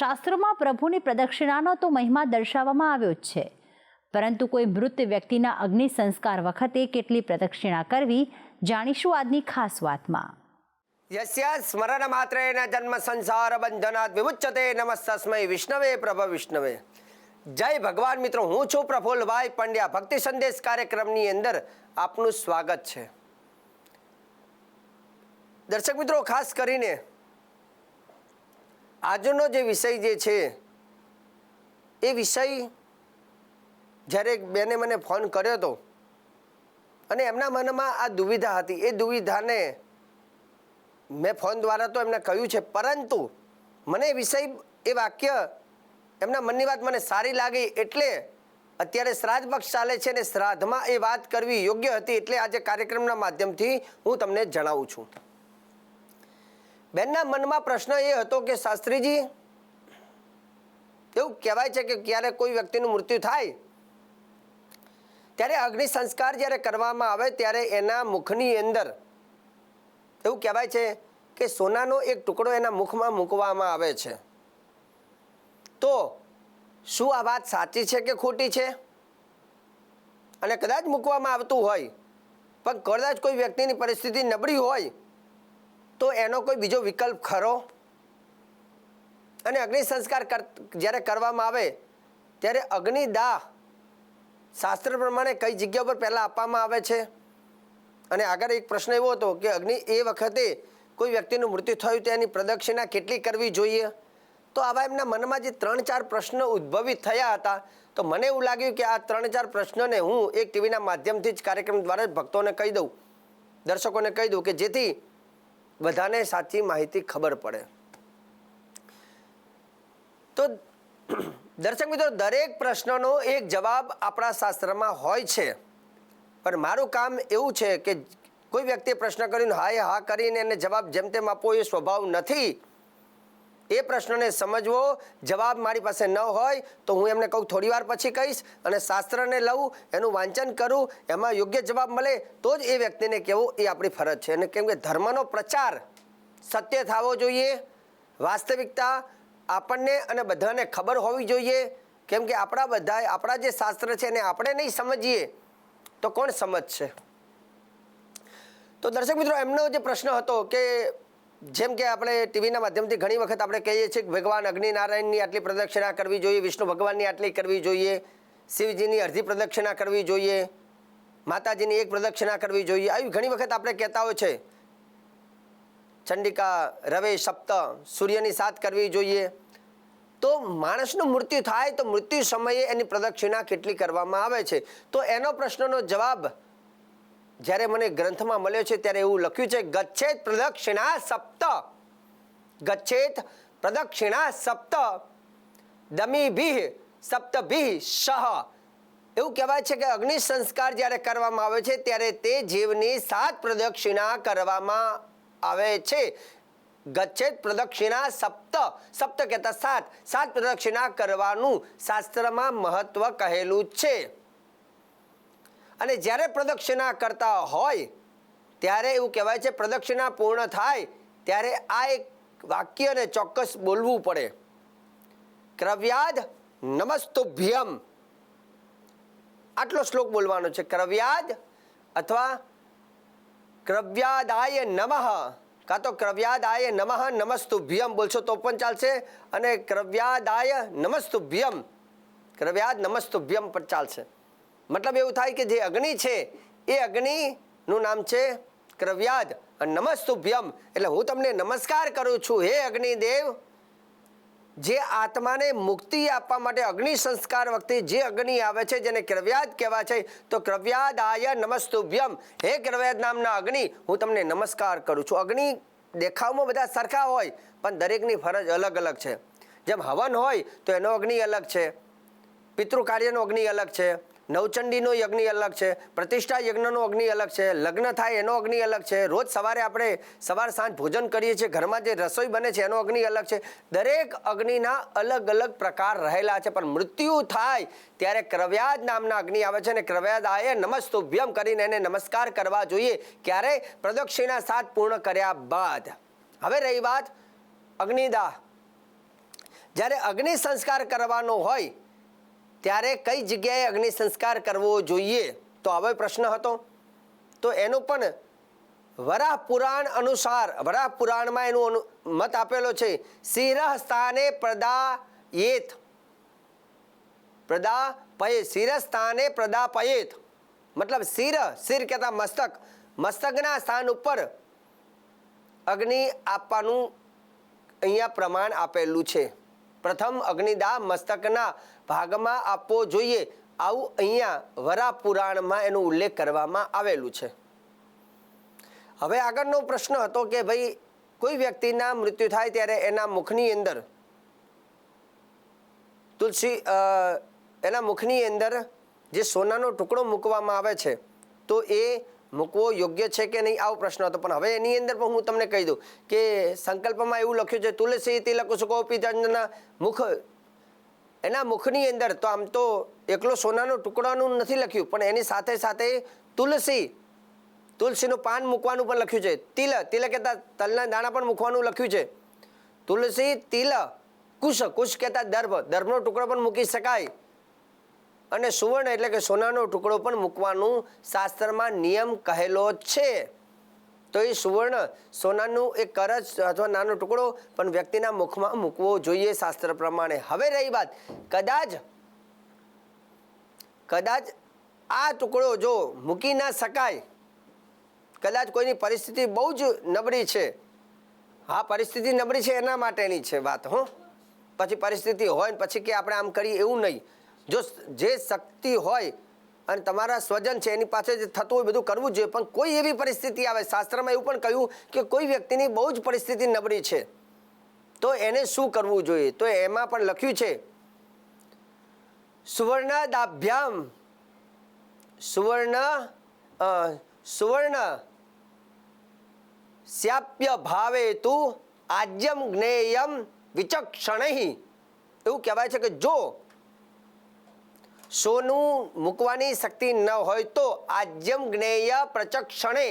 શાસ્ત્રોમાં પ્રભુની પ્રદક્ષિણાનો તો મહિમા દર્શાવવામાં આવ્યો જ છે. પરંતુ કોઈ મૃત વ્યક્તિના અગ્નિ સંસ્કાર વખતે કેટલી પ્રદક્ષિણા કરવી, જાણીશું આજની ખાસ વાતમાં. યસ્ય સ્મરણ માત્રેણ જન્મ સંસાર બંધનાત વિમુચ્યતે નમસ્તસ્મય વિષ્ણવે પ્રભ વિષ્ણવે. જય ભગવાન મિત્રો, હું છું પ્રફુલભાઈ પંડ્યા. ભક્તિ સંદેશ કાર્યક્રમની અંદર આપનું સ્વાગત છે. દર્શક મિત્રો, ખાસ કરીને આજનો જે વિષય જે છે, એ વિષય જ્યારે બેને મને ફોન કર્યો હતો અને એમના મનમાં આ દુવિધા હતી. એ દુવિધાને મેં ફોન દ્વારા તો એમને કહ્યું છે, પરંતુ મને વિષય, એ વાક્ય એમના મનની વાત મને સારી લાગી એટલે અત્યારે શ્રાદ્ધ પક્ષ ચાલે છે ને શ્રાદ્ધમાં એ વાત કરવી યોગ્ય હતી એટલે આજે કાર્યક્રમના માધ્યમથી હું તમને જણાવું છું. બેનના મનમાં પ્રશ્ન એ હતો કે, શાસ્ત્રીજી, એવું કહેવાય છે કે ક્યારે કોઈ વ્યક્તિનું મૃત્યુ થાય? ત્યારે અગ્નિ સંસ્કાર જ્યારે કરવામાં આવે ત્યારે એના મુખની અંદર એવું કહેવાય છે કે સોનાનો એક ટુકડો એના મુખમાં મૂકવામાં આવે છે. તો શું આ વાત સાચી છે કે ખોટી છે? અને કદાચ મૂકવામાં આવતું હોય, પણ કદાચ કોઈ વ્યક્તિની પરિસ્થિતિ નબળી હોય તો એનો કોઈ બીજો વિકલ્પ ખરો? અને અગ્નિ સંસ્કાર કર, જ્યારે કરવામાં આવે, ત્યારે અગ્નિદાહ શાસ્ત્ર પ્રમાણે કઈ જગ્યા પર પહેલાં આપવામાં આવે છે? અને આગળ એક પ્રશ્ન એવો હતો કે અગ્નિ એ વખતે કોઈ વ્યક્તિનું મૃત્યુ થયું તેની પ્રદક્ષિણા કેટલી કરવી જોઈએ? તો આવા એમના મનમાં જે ત્રણ ચાર પ્રશ્નો ઉદ્ભવિત થયા હતા, તો મને એવું લાગ્યું કે આ ત્રણ ચાર પ્રશ્નોને હું એક ટીવીના માધ્યમથી જ કાર્યક્રમ દ્વારા જ ભક્તોને કહી દઉં, દર્શકોને કહી દઉં કે જેથી બધાને સાચી માહિતી ખબર પડે. તો દર્શક મિત્રો, દરેક પ્રશ્નનો એક જવાબ આપણા શાસ્ત્રમાં હોય છે. પણ મારું કામ એવું છે કે કોઈ વ્યક્તિએ પ્રશ્ન કરીને, હાય, હા કરીને એને જવાબ જેમ તેમ આપવો એ સ્વભાવ નથી. એ પ્રશ્નને સમજવો, જવાબ મારી પાસે ન હોય તો હું એમને કહું થોડી વાર પછી કહીશ અને શાસ્ત્રને લઉં, એનું વાંચન કરું, એમાં યોગ્ય જવાબ મળે તો જ એ વ્યક્તિને કહેવું એ આપણી ફરજ છે. અને કેમ કે ધર્મનો પ્રચાર સત્ય થવો જોઈએ, વાસ્તવિકતા આપણને અને બધાને ખબર હોવી જોઈએ. કેમ કે આપણા બધા આપણા જે શાસ્ત્ર છે એને આપણે નહીં સમજીએ, તો કોણ સમજશે? તો દર્શક મિત્રો, એમનો જે પ્રશ્ન હતો કે જેમ કે આપણે ટીવીના માધ્યમથી ઘણી વખત આપણે કહીએ છીએ કે ભગવાન અગ્નિનારાયણની આટલી પ્રદક્ષિણા કરવી જોઈએ, વિષ્ણુ ભગવાનની આટલી કરવી જોઈએ, શિવજીની અડધી પ્રદક્ષિણા કરવી જોઈએ, માતાજીની એક પ્રદક્ષિણા કરવી જોઈએ, આવી ઘણી વખત આપણે કહેતા હોય છે. ચંડિકા, રવે, સપ્ત, સૂર્યની સાત કરવી જોઈએ. તો માણસનું મૃત્યુ થાય તો મૃત્યુ સમયે એની પ્રદક્ષિણા કેટલી કરવામાં આવે છે? તો એનો પ્રશ્નનો જવાબ જ્યારે મને ગ્રંથમાં મળ્યો છે ત્યારે એવું લખ્યું છે ગચ્છેત પ્રદક્ષિણા સપ્ત. ગચ્છેત પ્રદક્ષિણા સપ્ત. દમીભિહ સપ્તભિહ સહ એવું કહેવાય છે કે અગ્નિ સંસ્કાર જ્યારે કરવામાં આવે છે, ત્યારે તે જીવની સાત પ્રદક્ષિણા કરવામાં આવે છે. ગચ્છેત પ્રદક્ષિણા સપ્ત. સપ્ત કહેતા સાત. સાત પ્રદક્ષિણા કરવાનું શાસ્ત્રમાં મહત્વ કહેલું છે. અને જ્યારે પ્રદક્ષિણા કરતા હોય, ત્યારે એવું કહેવાય છે પ્રદક્ષિણા પૂર્ણ થાય, ત્યારે આ એક વાક્યને ચોક્કસ બોલવું પડે. ક્રવ્યાદ નમસ્તુભ્યમ. આટલો શ્લોક બોલવાનો છે. ક્રવ્યાદ અથવા ક્રવ્યાદાય નમઃ. કાં તો ક્રવ્યાદાય નમઃ નમસ્તુભ્યમ બોલશો તો પણ ચાલશે અને ક્રવ્યાદાય નમસ્તુભ્યમ. ક્રવ્યાદ નમસ્તુભ્યમ પણ ચાલશે. મતલબ એવું થાય કે જે અગ્નિ છે, એ અગ્નિનું નામ છે ક્રવ્યાદ નમસ્તુભ્યમ. એટલે હું તમને નમસ્કાર કરું છું, હે અગ્નિદેવ. જે આત્માને મુક્તિ આપવા માટે અગ્નિ સંસ્કાર વખતે જે અગ્નિ આવે છે, જેને ક્રવ્યાદ કહેવાય છે, તો ક્રવ્યાદાય નમસ્તુભ્યમ. હે ક્રવ્યાદ નામના અગ્નિ, હું તમને નમસ્કાર કરું છું. અગ્નિ દેખાવમાં બધા સરખા હોય, પણ દરેકની ફરજ અલગ અલગ છે. જેમ હવન હોય, તો એનો અગ્નિ અલગ છે. પિતૃ કાર્યનો અગ્નિ અલગ છે. નવચંડીનો યજ્ઞ અલગ છે, પ્રતિષ્ઠા યજ્ઞનો અગ્નિ અલગ છે, લગ્ન થાય એનો અગ્નિ અલગ છે, રોજ સવારે આપણે સવાર સાંજ ભોજન કરીએ છીએ, ઘરમાં જે રસોઈ બને છે એનો અગ્નિ અલગ છે. દરેક અગ્નિના અલગ અલગ પ્રકાર રહેલા છે, પણ મૃત્યુ થાય ત્યારે ક્રવ્યાદ નામના અગ્નિ આવે છે અને ક્રવ્યાદ આયે નમસ્તુભ્યમ કરીને એને નમસ્કાર કરવા જોઈએ. ક્યારે? પ્રદક્ષિણા સાત પૂર્ણ કર્યા બાદ. હવે રહી વાત અગ્નિદાહ જ્યારે અગ્નિ સંસ્કાર કરવાનો હોય ત્યારે કઈ જગ્યાએ અગ્નિ સંસ્કાર કરવો જોઈએ? તો હવે પ્રશ્ન હતો. તો એનું પણ વરાહ પુરાણ અનુસાર વરાહ પુરાણમાં એનું મત આપેલો છે શિરહ સ્થાને પ્રદાયેત. પ્રદાપયે શિર સ્થાને પ્રદાપયેત. મતલબ શિર શિર કહેતા મસ્તક. મસ્તકના સ્થાન ઉપર અગ્નિ આપવાનું અહીંયા પ્રમાણ આપેલું છે. પ્રથમ અગ્નિદાહ મસ્તકના ભાગમાં આપવો જોઈએ. આવું અહીંયા વરા પુરાણમાં એનો ઉલ્લેખ કરવામાં આવેલું છે. હવે આગળનો પ્રશ્ન હતો કે ભાઈ કોઈ વ્યક્તિના મૃત્યુ થાય ત્યારે એના મુખની અંદર તુલસી એના મુખની અંદર જે સોનાનો ટુકડો મૂકવામાં આવે છે, તો એ મૂકવો યોગ્ય છે કે નહીં આવો પ્રશ્ન હતો. પણ હવે એની અંદર પણ હું તમને કહી દઉં કે સંકલ્પમાં એવું લખ્યું છે, તુલસી તિલક સુકોપી ચંદના મુખ. એના મુખની અંદર તો આમ તો એકલો સોનાનો ટુકડાનું નથી લખ્યું, પણ એની સાથે સાથે તુલસી, તુલસીનું પાન મૂકવાનું પણ લખ્યું છે. તિલ તિલ કહેતા તલના દાણા પણ મૂકવાનું લખ્યું છે. તુલસી, તિલ, કુશ કુશ કહેતા દર્ભ. દર્ભનો ટુકડો પણ મૂકી શકાય. અને સુવર્ણ એટલે કે સોનાનો ટુકડો પણ મૂકવાનું શાસ્ત્રમાં નિયમ કહેલો છે. તો એ સુવર્ણ સોનાનું એક કરજ અથવા નાનો ટુકડો પણ વ્યક્તિના મુખમાં મૂકવો જોઈએ શાસ્ત્ર પ્રમાણે. હવે રહી વાત. કદાચ કદાચ આ ટુકડો જો મૂકી ના શકાય, કદાચ કોઈની પરિસ્થિતિ બહુ જ નબળી છે. હા, પરિસ્થિતિ નબળી છે એના માટેની છે વાત, હો. પછી પરિસ્થિતિ હોય ને પછી કે આપણે આમ કરીએ એવું નહીં. જો જે શક્તિ હોય અને તમારા સ્વજન છે, એની પાસે જે થતું હોય બધું કરવું જોઈએ. પણ કોઈ એવી પરિસ્થિતિ આવે, શાસ્ત્રમાં એવું પણ કહ્યું કે કોઈ વ્યક્તિની બહુ જ પરિસ્થિતિ નબળી છે. તો એને શું કરવું જોઈએ? તો એમાં પણ લખ્યું છે, સુવર્ણદાભ્યામ, સુવર્ણ સુવર્ણ સ્યાપ્ય ભાવે તું આજ્યમ જ્ઞેયમ વિચક્ષણ. એવું કહેવાય છે કે જો સોનું મૂકવાની શક્તિ ન હોય તો આજ્યમ જ્ઞેય પ્રચક્ષણે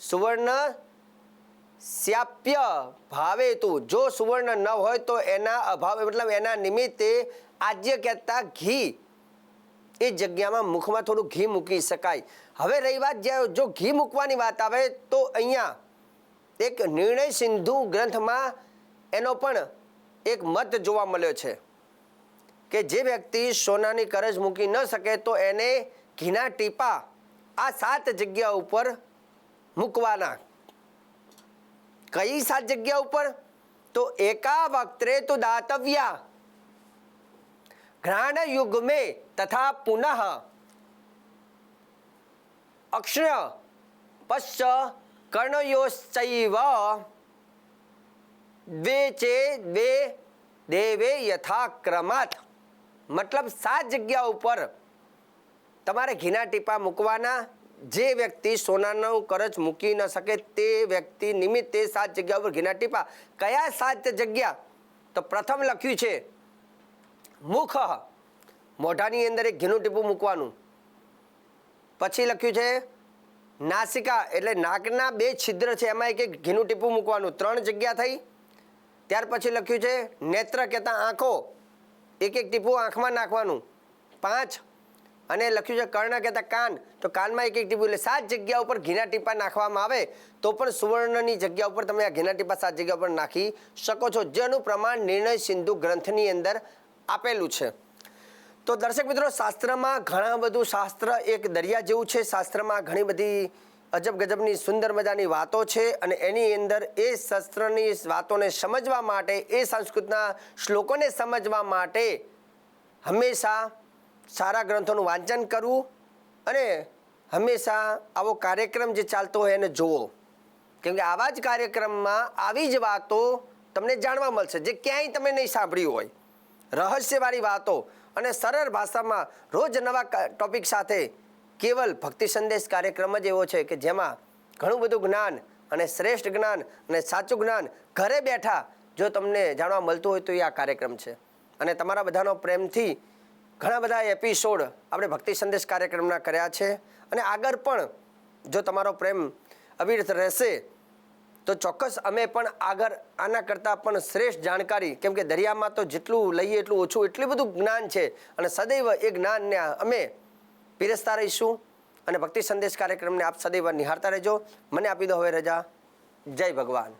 સુવર્ણ સ્યાપ્ય ભાવે તું. જો સુવર્ણ ન હોય તો એના અભાવે, મતલબ એના નિમિત્તે આજ્ય કહેતા ઘી, એ જગ્યામાં મુખમાં થોડું ઘી મૂકી શકાય. હવે રહી વાત જ્યાં જો ઘી મૂકવાની વાત આવે તો અહીંયા એક નિર્ણય સિંધુ ગ્રંથમાં એનો પણ એક મત જોવા મળ્યો છે. કે જે વ્યક્તિ સોનાની કરજ મૂકી ન શકે તો એને ઘીના ટીપા આ સાત જગ્યા ઉપર મૂકવાના. કઈ સાત જગ્યા ઉપર? તો એકા વક્ત્રે તો દાતવ્યા. ઘ્રાણ યુગ મે તથા પુનઃ. અક્ષર પશ્ચ કર્ણયોશ્ચૈવ. દ્વે ચે દ્વે દેવે યથાક્રમાત. મતલબ સાત જગ્યા ઉપર તમારે ઘીના ટીપા મૂકવાના, જે વ્યક્તિ સોનાનું કરચ મૂકી ન શકે તે વ્યક્તિ નિમિત્તે સાત જગ્યા ઉપર ઘીના ટીપા. કયા સાત જગ્યા? તો પ્રથમ લખ્યું છે, મુખ. મોઢાની અંદર એક ઘીનું ટીપું મૂકવાનું. પછી લખ્યું છે, નાસિકા, એટલે નાકના બે છિદ્ર છે, એમાં એક એક ઘીનું ટીપું મૂકવાનું. ત્રણ જગ્યા થઈ. ત્યાર પછી લખ્યું છે, નેત્ર કહેતા આંખો. એક એક ટીપું આંખમાં નાખવાનું. પાંચ. અને લખ્યું છે કર્ણ કહેતા કાન. તો કાનમાં એક એક ટીપું એટલે સાત જગ્યા ઉપર ઘીના ટીપા નાખવામાં આવે તો પણ સુવર્ણની જગ્યા ઉપર તમે આ ઘીના ટીપા સાત જગ્યા ઉપર નાખી શકો છો. જેનું પ્રમાણ નિર્ણય સિંધુ ગ્રંથની અંદર આપેલું છે. તો દર્શક મિત્રો, શાસ્ત્રમાં ઘણા બધું શાસ્ત્ર એક દરિયા જેવું છે. શાસ્ત્રમાં ઘણી બધી અજબ ગજબની સુંદર મજાની વાતો છે અને એની અંદર એ શસ્ત્રની વાતોને સમજવા માટે, એ સંસ્કૃતના શ્લોકોને સમજવા માટે હંમેશા સારા ગ્રંથોનું વાંચન કરવું અને હંમેશા આવો કાર્યક્રમ જે ચાલતો હોય એને જોવો. કેમ કે આવા જ કાર્યક્રમમાં આવી જ વાતો તમને જાણવા મળશે, જે ક્યાંય તમે નહીં સાંભળ્યું હોય. રહસ્યવાળી વાતો અને સરળ ભાષામાં રોજ નવા ટોપિક સાથે કેવલ ભક્તિ સંદેશ કાર્યક્રમ જ એવો છે કે જેમાં ઘણું બધું જ્ઞાન અને શ્રેષ્ઠ જ્ઞાન અને સાચું જ્ઞાન ઘરે બેઠા જો તમને જાણવા મળતું હોય તો એ આ કાર્યક્રમ છે. અને તમારા બધાનો પ્રેમથી ઘણા બધા એપિસોડ આપણે ભક્તિ સંદેશ કાર્યક્રમના કર્યા છે. અને આગળ પણ જો તમારો પ્રેમ અવિરત રહેશે, તો ચોક્કસ અમે પણ આગળ આના કરતાં પણ શ્રેષ્ઠ જાણકારી, કેમ કે દરિયામાં તો જેટલું લઈએ એટલું ઓછું એટલું બધું જ્ઞાન છે. અને સદૈવ એ જ્ઞાનને અમે પીરસતા રહીશું અને ભક્તિ સંદેશ કાર્યક્રમને આપ સદૈવ નિહાળતા રહેજો. મને આપી દો હવે રજા. જય ભગવાન.